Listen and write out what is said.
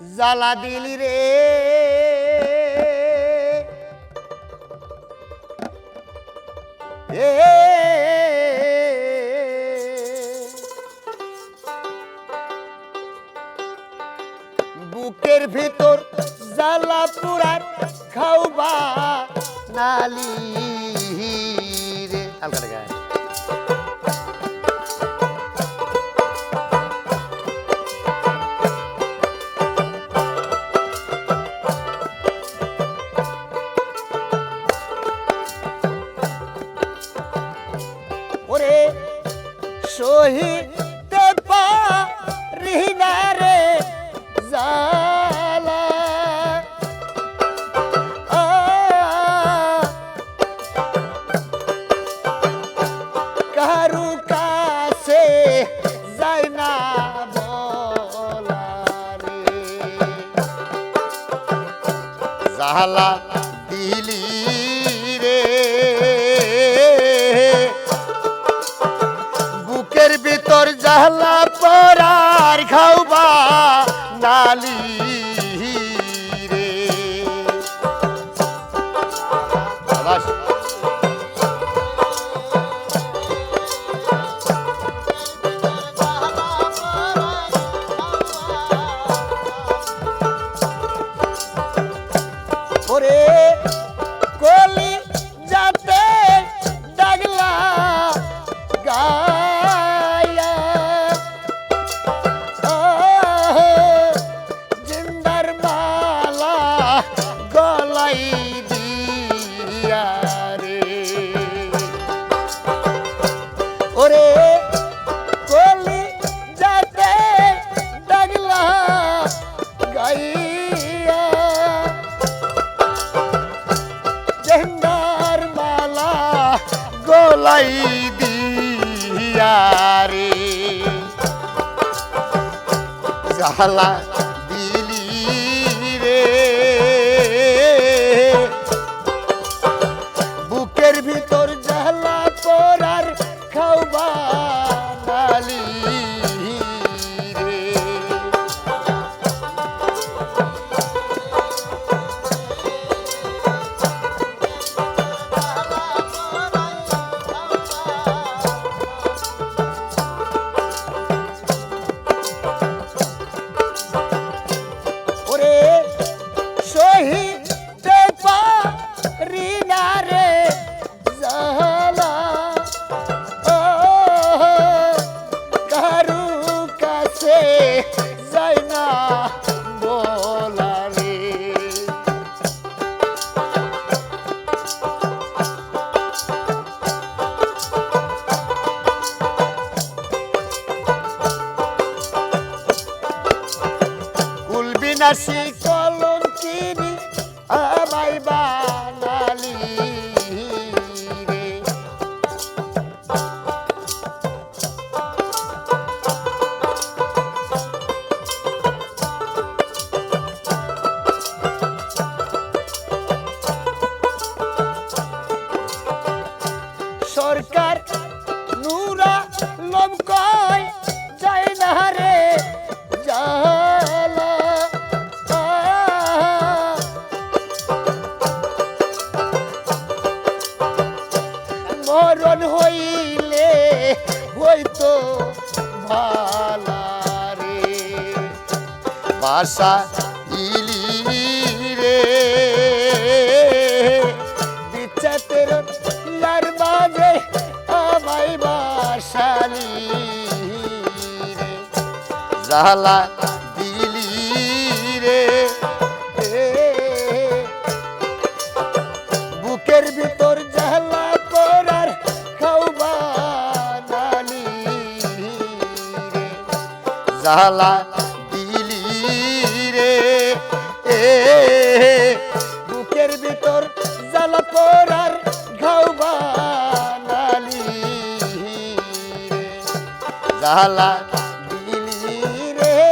জ্বালা দিলি রে এ বুকের ভিতর জ্বালা পুরার খাওবা নালি রে হালকা ওরে শহীদ পারি না রে জালা। কারু কাছে যায় না বলা রে। জালা জাহলা পরার খাওবা নালি রে। ওরে কলি যাতে গোলাই দিয়ারে জালা dersin. হইতো ভালারে বাসা ইলি রে। বিচাতের লার বাজে আমায় বাসালি রে। জালা দিলি জালা দিলি রে। এ বুকের ভিতর জ্বালা পড়ার ঘাউ বানালি জ্বালা দিলি রে।